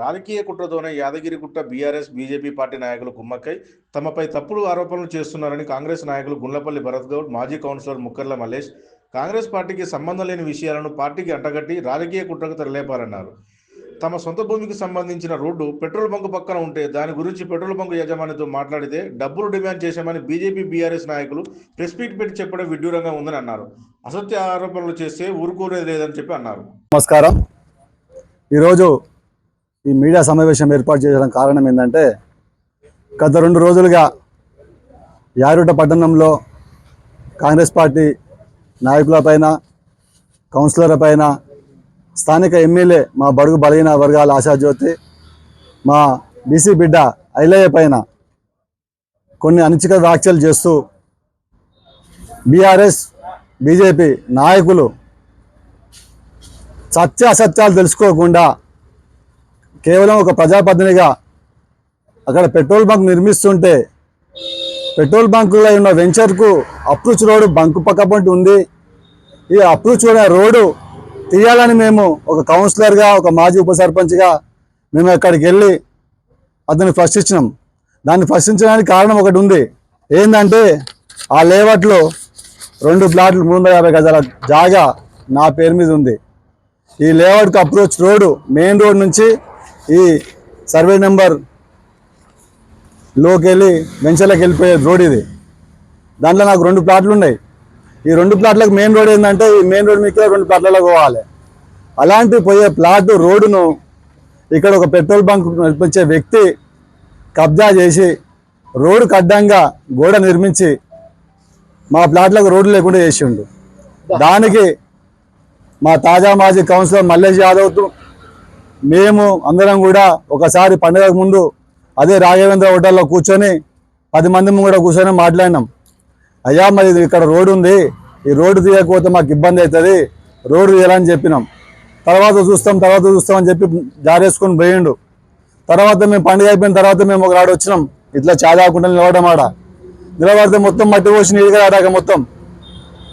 రాజకీయ కుట్రతోనే Yadagirigutta BRS BJP party నాయకులు కుమ్మక్కై తమపై తప్పుడు ఆరోపణలు చేస్తున్నారని కాంగ్రెస్ నాయకులు గుండ్లపల్లి భరత్ గౌడ్ మాజీ కౌన్సిలర్ ముక్కర్ల మల్లేష్ కాంగ్రెస్ పార్టీకి సంబంధం లేని విషయాలను పార్టీకి అంటగట్టి రాజకీయ కుట్రకు తెరలేపారన్నారు. తమ సొంత భూమికి సంబంధించిన రోడ్డు పెట్రోల్ బంకు పక్కన ఉంటే దాని గురించి పెట్రోల్ బంకు యజమానితో మాట్లాడితే డబ్బులు డిమాండ్ చేశామని బీజేపీ బీఆర్ఎస్ నాయకులు ప్రెస్ మీట్ పెట్టి చెప్పడం విడ్డూరంగా ఉందని అన్నారు. అసత్య ఆరోపణలు చేస్తే ఊరుకోనేది లేదని చెప్పి అన్నారు. నమస్కారం. ఈరోజు ఈ మీడియా సమావేశం ఏర్పాటు చేయడం కారణం ఏంటంటే గత రెండు రోజులుగా యారుట పట్టణంలో కాంగ్రెస్ పార్టీ నాయకులపైన కౌన్సిలర్లపైన స్థానిక ఎమ్మెల్యే మా బడుగు బలహీన వర్గాల ఆశాజ్యోతి మా బీసీ బిడ్డ ఐలయ్య పైన కొన్ని అనుచిక వ్యాఖ్యలు చేస్తూ బీఆర్ఎస్ బీజేపీ నాయకులు సత్య అసత్యాలు తెలుసుకోకుండా కేవలం ఒక ప్రజాప్రతినిధిగా అక్కడ పెట్రోల్ బంక్ నిర్మిస్తుంటే పెట్రోల్ బంకులో ఉన్న వెంచర్కు అప్రూచ్ రోడ్డు బంకు పక్క పంటి ఉంది. ఈ అప్రూచ్ రోడ్డు తీయాలని మేము ఒక కౌన్సిలర్గా ఒక మాజీ ఉప సర్పంచ్గా మేము అక్కడికి వెళ్ళి అతన్ని ప్రశ్నించినాం. దాన్ని ప్రశ్నించడానికి కారణం ఒకటి ఉంది. ఏంటంటే ఆ లేవట్లో రెండు ప్లాట్లు మూడు వందల యాభై గజాల జాగా నా పేరు మీద ఉంది. ఈ లేఅవుట్కి అప్రోచ్ రోడ్డు మెయిన్ రోడ్ నుంచి ఈ సర్వే నెంబర్లోకి వెళ్ళి వెంచర్లకు వెళ్ళిపోయే రోడ్ ఇది. దాంట్లో నాకు రెండు ప్లాట్లు ఉన్నాయి. ఈ రెండు ప్లాట్లకు మెయిన్ రోడ్ ఏంటంటే ఈ మెయిన్ రోడ్ మీకు రెండు ప్లాట్లలో పోవాలి. అలాంటి పోయే ప్లాట్ రోడ్డును ఇక్కడ ఒక పెట్రోల్ బంక్ నడిపించే వ్యక్తి కబ్జా చేసి రోడ్డుకు అడ్డంగా గోడ నిర్మించి మా ప్లాట్లకు రోడ్డు లేకుండా చేసిండు. దానికి మా తాజా మాజీ కౌన్సిలర్ మల్లేష్ యాదవ్తో మేము అందరం కూడా ఒకసారి పండుగకు ముందు అదే రాఘవేంద్ర హోటల్లో కూర్చొని పది మంది కూడా కూర్చొని మాట్లాడినాం. అయ్యా మరి ఇది ఇక్కడ రోడ్డు ఉంది. ఈ రోడ్డు తీయకపోతే మాకు ఇబ్బంది అవుతుంది. రోడ్డు తీయాలని చెప్పినాం. తర్వాత చూస్తాం తర్వాత చూస్తాం అని చెప్పి జారేసుకొని పోయిండు. తర్వాత మేము పండుగ అయిపోయిన తర్వాత మేము ఒక రాడు వచ్చినాం. ఇట్లా చాదాకుండా నిలవడం ఆడ. నిలబడితే మొత్తం మట్టి పోసి నీళ్ళగా ఆడాక మొత్తం.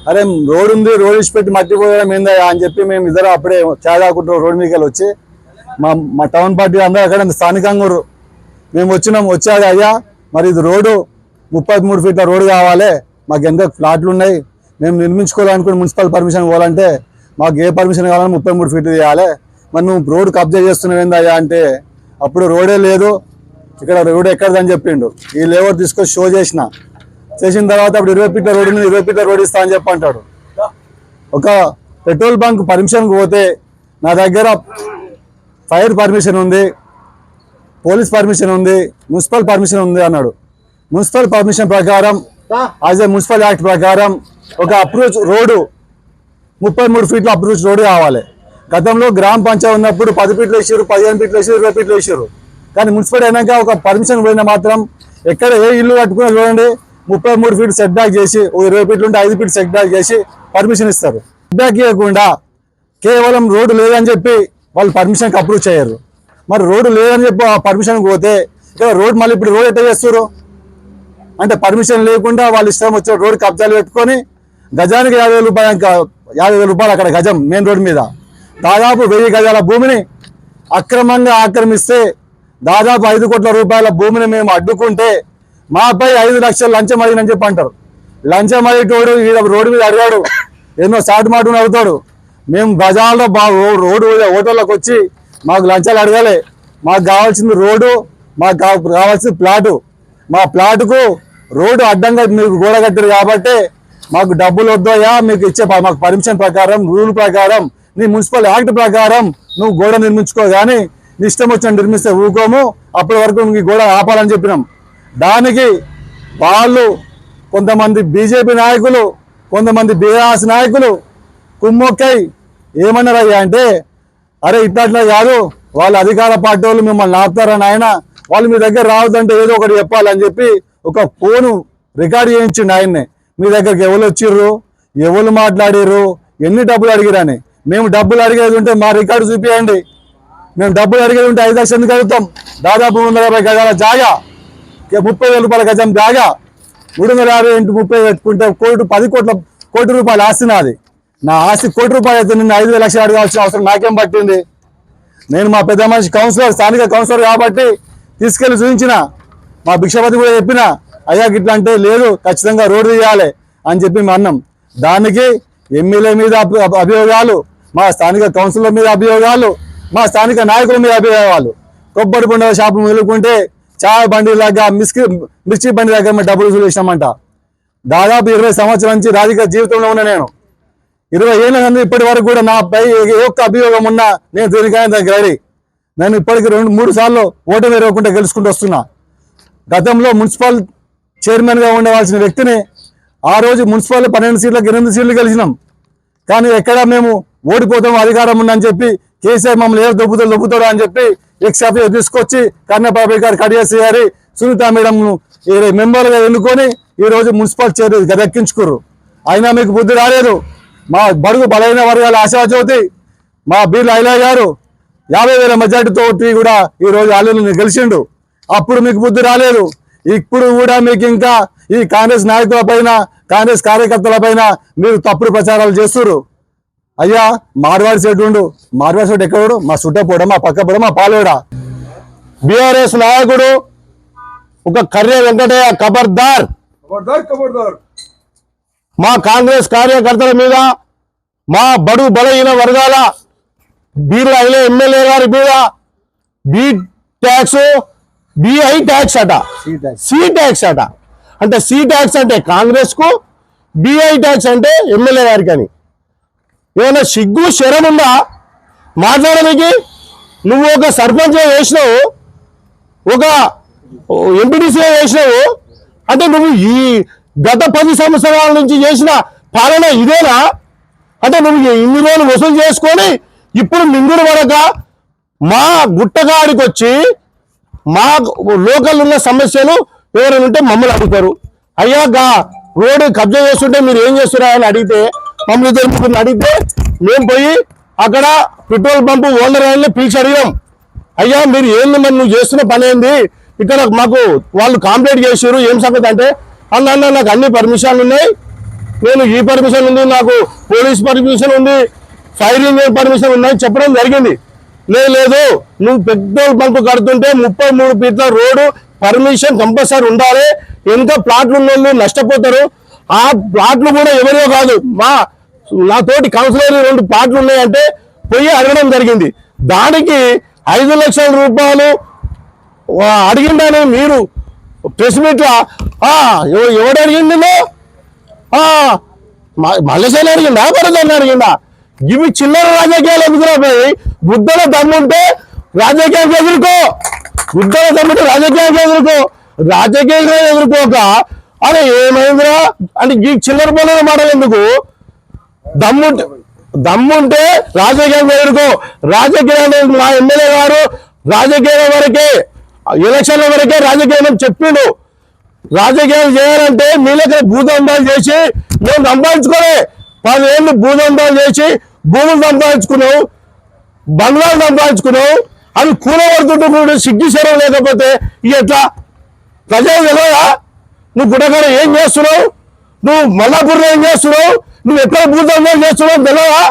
అరే రోడ్డు ఉంది రోడ్ ఇచ్చి పెట్టి మట్టి పోయడం ఏందా అని చెప్పి మేము ఇద్దరు అప్పుడే చాదాకుంటాం రోడ్డు మీదకి వచ్చి మా మా టౌన్ పార్టీ అందరూ అక్కడ స్థానికంగా మేము వచ్చినాం వచ్చాక అయ్యా మరి ఇది రోడ్డు ముప్పై మూడు ఫీట్ల రోడ్డు కావాలి మాకు ఎంత ఫ్లాట్లు ఉన్నాయి మేము నిర్మించుకోవాలనుకుని మున్సిపల్ పర్మిషన్ పోవాలంటే మాకు ఏ పర్మిషన్ కావాలని ముప్పై మూడు ఫీట్లు తీయాలి. మరి నువ్వు రోడ్డు కబ్జా చేస్తున్నావు ఏందయ్యా అంటే అప్పుడు రోడే లేదు ఇక్కడ రోడ్ ఎక్కడదని చెప్పిండు. ఈ లేవర్ తీసుకొని షో చేసిన. చేసిన తర్వాత అప్పుడు ఇరవై ఫీట్ల రోడ్డు మీద ఇరవై ఫీట్ల రోడ్ ఇస్తా అని చెప్పంటాడు ఒక పెట్రోల్ బంక్ పర్మిషన్కి పోతే నా దగ్గర ఫైర్ పర్మిషన్ ఉంది పోలీస్ పర్మిషన్ ఉంది మున్సిపల్ పర్మిషన్ ఉంది అన్నాడు. మున్సిపల్ పర్మిషన్ ప్రకారం యాజ్ ఏ మున్సిపల్ యాక్ట్ ప్రకారం ఒక అప్రోచ్ రోడ్డు ముప్పై మూడు ఫీట్ల అప్రోచ్ రోడ్డు కావాలి. గతంలో గ్రామ పంచాయతీ ఉన్నప్పుడు పది ఫీట్లు వేసారు పదిహేను ఫీట్లు వేసారు ఇరవై ఫీట్లు వేసారు కానీ మున్సిపల్ అయినాక ఒక పర్మిషన్ పోయినా మాత్రం ఎక్కడ ఏ ఇల్లు కట్టుకున్నా చూడండి ముప్పై మూడు ఫీట్ సెట్ బ్యాక్ చేసి ఇరవై ఫీట్లు ఉంటే ఐదు ఫీట్ సెట్ బ్యాక్ చేసి పర్మిషన్ ఇస్తారు. సెట్ బ్యాక్ ఇవ్వకుండా కేవలం రోడ్డు లేదని చెప్పి వాళ్ళు పర్మిషన్కి అప్రూవ్ చేయరు. మరి రోడ్డు లేదని చెప్పి ఆ పర్మిషన్కి పోతే ఇక్కడ రోడ్ మళ్ళీ ఇప్పుడు రోడ్ ఎట్లా చేస్తారు అంటే పర్మిషన్ లేకుండా వాళ్ళు ఇష్టం వచ్చిన రోడ్ కబ్జాలు పెట్టుకొని గజానికి యాభై వేల రూపాయలు ఇంకా యాభై వేల రూపాయలు అక్కడ గజం మెయిన్ రోడ్ మీద. దాదాపు వెయ్యి గజాల భూమిని అక్రమంగా ఆక్రమిస్తే దాదాపు ఐదు కోట్ల రూపాయల భూమిని మేము అడ్డుకుంటే మాపై ఐదు లక్షలు లంచం అడిగినని చెప్పి అంటారు. లంచం అడిగేటోడు వీడ రోడ్డు మీద అడిగాడు. ఎన్నో సాటు మాటను అడుగుతాడు మేము గజాల్లో మా రోడ్డు హోటల్లోకి వచ్చి మాకు లంచాలు అడగాలి. మాకు కావాల్సింది రోడ్డు మాకు కావాల్సింది ప్లాటు. మా ప్లాటుకు రోడ్డు అడ్డంగా మీకు గోడ కట్టారు కాబట్టి మాకు డబ్బులు వద్దయా మీకు ఇచ్చే మాకు పర్మిషన్ ప్రకారం రూల్ ప్రకారం నీ మున్సిపల్ యాక్ట్ ప్రకారం నువ్వు గోడ నిర్మించుకో కానీ నీ ఇష్టం వచ్చిన నిర్మిస్తే ఊకోము అప్పటి వరకు నువ్వు ఈ గోడ ఆపాలని చెప్పినాం. దానికి వాళ్ళు కొంతమంది బీజేపీ నాయకులు కొంతమంది బీఆర్ఎస్ నాయకులు కుమ్మొక్కై ఏమన్నారయ్యా అంటే అరే ఇట్లా కాదు. వాళ్ళ అధికార పార్టీ వాళ్ళు మిమ్మల్ని ఆపుతారని ఆయన వాళ్ళు మీ దగ్గర రావద్దంటే ఏదో ఒకటి చెప్పాలని చెప్పి ఒక ఫోను రికార్డ్ చేయించిండు ఆయన్ని. మీ దగ్గరికి ఎవరు వచ్చిర్రు? ఎవరు మాట్లాడిర్రు? ఎన్ని డబ్బులు అడిగిరని? మేము డబ్బులు అడిగేది ఉంటే మా రికార్డు చూపించండి మేము డబ్బులు అడిగేది ఉంటే ఐదు లక్షలు కలుగుతాం దాదాపు మూడు వందల యాభై గజాల జాగా. ముప్పై వేల రూపాయల గజం జాగా. మూడు వందల యాభై ఇంటి ముప్పై పెట్టుకుంటే కోటి పది కోట్ల కోటి రూపాయలు ఆస్తి నాది. నా ఆస్తి కోటి రూపాయలు అయితే నిన్న ఐదు లక్షలు అడగాల్సిన అవసరం నాకేం పట్టింది? నేను మా పెద్ద మనిషి కౌన్సిలర్ స్థానిక కౌన్సిలర్ కాబట్టి తీసుకెళ్ళి చూపించిన. మా భిక్షపతి కూడా చెప్పిన అయ్యా గిట్లా అంటే లేదు ఖచ్చితంగా రోడ్డు తీయాలి అని చెప్పి మా అన్నం. దానికి ఎమ్మెల్యే మీద అభియోగాలు మా స్థానిక కౌన్సిలర్ మీద అభియోగాలు మా స్థానిక నాయకుల మీద అభియోగాలు. కొబ్బరి పండుగ షాపు మొదలుకుంటే చాయ్ బండి లాగా మిస్కి మిర్చి బండి దగ్గర మేము డబ్బులు చూసినామంట. దాదాపు ఇరవై సంవత్సరాల నుంచి రాజకీయ జీవితంలో ఉన్న నేను. ఇరవై ఏళ్ళ నుండి ఇప్పటి వరకు కూడా నాపై ఏ ఒక్క అభియోగం ఉన్నా నేను దేనికైనా దానికి రెడీ. నేను ఇప్పటికి రెండు మూడు సార్లు ఓటమి ఇవ్వకుండా గెలుచుకుంటూ వస్తున్నా. గతంలో మున్సిపల్ చైర్మన్గా ఉండవలసిన వ్యక్తిని ఆ రోజు మున్సిపల్ పన్నెండు సీట్లకు ఎనిమిది సీట్లు గెలిచినాం. కానీ ఎక్కడ మేము ఓడిపోతాం అధికారం ఉందని చెప్పి కేసీఆర్ మమ్మల్ని ఏ దొబ్బుతాడు దొబ్బుతాడు అని చెప్పి ఎక్స్ ఆఫీస్ తీసుకొచ్చి కన్నబాబు గారు కడియాసి గారి సునీత మేడంను ఈ మెంబర్గా ఎన్నుకొని ఈరోజు మున్సిపల్ చైర్ దక్కించుకుర్రు అయినా మీకు బుద్ధి రాలేదు. మా బడుగు బలైన వర్గాల ఆశాజ్యోతి మా బి లైలా గారు యాభై వేల మెజార్టీతో కూడా ఈరోజు ఆలయంలో గెలిచిండు. అప్పుడు మీకు బుద్ధి రాలేదు. ఇప్పుడు కూడా మీకు ఇంకా ఈ కాంగ్రెస్ నాయకుల పైన కాంగ్రెస్ కార్యకర్తల పైన మీరు తప్పుడు ప్రచారాలు చేస్తున్నారు అయ్యా మార్వాడి సెట్ ఉండు. మార్వాడి సెట్ ఎక్కడ మా సుట్టపూడ మా పక్కపూడ మా పాలేడ? బీఆర్ఎస్ నాయకుడు ఒక కర్రే వెంకటయ్య కబర్దార్. కబర్దార్ కబర్దార్. మా కాంగ్రెస్ కార్యకర్తల మీద మా బడు బలహీన వర్గాల బీర్ల అయిలే ఎమ్మెల్యే గారి మీద బీ ట్యాక్స్ బిఐ ట్యాక్స్ అట. C tax. అట. అంటే సి ట్యాక్స్ అంటే కాంగ్రెస్కు బిఐ ట్యాక్స్ అంటే ఎమ్మెల్యే గారికి అని. ఏమైనా సిగ్గు శరం ఉందా? మాట్లాడడానికి నువ్వు ఒక సర్పంచ్ చేసినావు ఒక ఎంపీటీసీ చేసినావు అంటే నువ్వు ఈ గత పది సంవత్సరాల నుంచి చేసిన పాలన ఇదేనా? అంటే నువ్వు ఇన్ని రోజులు వసూలు చేసుకొని ఇప్పుడు మింగుడు పడక మా గుట్టగాడికి వచ్చి మా లోకల్ ఉన్న సమస్యలు ఎవరైనా ఉంటే మమ్మల్ని అడుగుతారు. అయ్యా గా రోడ్డు కబ్జా చేస్తుంటే మీరు ఏం చేస్తున్నారా అని అడిగితే మమ్మల్ని ఇద్దరు అడిగితే మేము పోయి అక్కడ పెట్రోల్ పంపు ఓనర్ ఆయన్ని పిలిచి అడిగాం. అయ్యా మీరు ఏంది మరి నువ్వు చేస్తున్న పని ఏంది? ఇక్కడ మాకు వాళ్ళు కాంప్లైంట్ చేసారు ఏం సంగతి అంటే అన్న అన్న నాకు అన్ని పర్మిషన్లు ఉన్నాయి. నేను ఈ పర్మిషన్ ఉంది నాకు పోలీస్ పర్మిషన్ ఉంది ఫైర్ ఇంజిన్ పర్మిషన్ ఉన్నాయి చెప్పడం జరిగింది. లేదు లేదు నువ్వు పెట్రోల్ బంక్ కడుతుంటే ముప్పై మూడు ఫీట్ల రోడ్డు పర్మిషన్ కంపల్సరీ ఉండాలి. ఎంత ప్లాట్లు ఉన్న నష్టపోతారు. ఆ ప్లాట్లు కూడా ఎవరో కాదు. మా నా తోటి కౌన్సిలర్ రెండు ప్లాట్లు ఉన్నాయంటే పోయి అడగడం జరిగింది. దానికి ఐదు లక్షల రూపాయలు అడిగిందని మీరు ప్రెస్ మీట్ ఎవడు అడిగింది నిన్ను? ఆ మల్లెసేన అడిగిందా భరత్ అడిగిందా ఇవి చిల్లర రాజకీయాలు ఎందుకురా పోయి బుద్ధల దమ్ముంటే రాజకీయాలకు ఎదుర్కో. బుద్ధల దమ్ముంటే రాజకీయాలకు ఎదుర్కో. రాజకీయంగా ఎదుర్కోక. అరే ఏమైందిరా? అంటే ఈ చిల్లర పనులు మాటలు ఎందుకు? దమ్ముంటే దమ్ముంటే రాజకీయం ఎదుర్కో. రాజకీయాలు మా ఎమ్మెల్యే గారు రాజకీయాల వరకే ఎలక్షన్ల వరకే రాజకీయం అని చెప్పిండు. రాజకీయాలు చేయాలంటే మీలకి భూదందాలు చేసి మేము సంపాదించుకోలే. పదేళ్ళు భూదందాలు చేసి భూములు సంపాదించుకున్నావు బంగ్లాలు సంపాదించుకున్నావు అవి కూలబడుతుంటే కూడా లేకపోతే ఇక ఎట్లా? ప్రజలు తెలియదా? నువ్వు గుడగడ ఏం చేస్తున్నావు? నువ్వు మల్లాపూర్లో ఏం చేస్తున్నావు? నువ్వు ఎక్కడ భూదందాలు చేస్తున్నావు తెలియదా?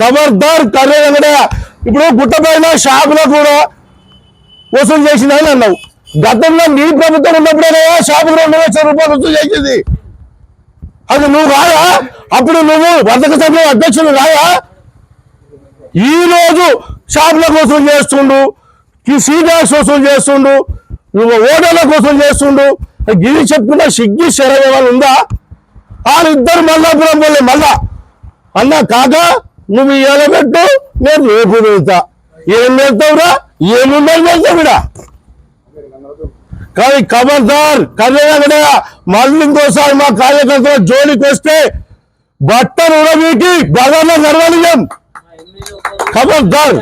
ఖబర్దార్ కర్రే వెంకటయ్య. ఇప్పుడు గుట్టపైన షాపులో కూడా వసూలు చేసిందని అన్నావు. గతంలో నీ ప్రభుత్వం ఉన్నప్పుడే షాపుకు రెండు లక్షల రూపాయలు వసూలు చేసింది? అది నువ్వు రాయా? అప్పుడు నువ్వు వర్తక సభ అధ్యక్షులు రాయా? ఈ రోజు షాపుల కోసం చేస్తుండు ఈ సీటాక్స్ చేస్తుండు నువ్వు ఓటర్ల కోసం చేస్తుండు. గిరి చెప్పుకున్న సిగ్గి శరవేవాళ్ళు ఉందా? వాళ్ళిద్దరు మల్లాపురం పోలే మళ్ళా. అన్నా కాక నువ్వు ఇవాళ పెట్టు నేను రేపు వెళ్తా ఏం వెళ్తావురా ఏముందని వెళ్తావు కానీ ఖబర్దార్ కళ్యాణ మళ్ళీ ఇంకోసారి మా కార్యకర్తల జోలికి వస్తే బట్టలు ఉడబీకి బగర్లో నడవనియం ఖబర్దార్.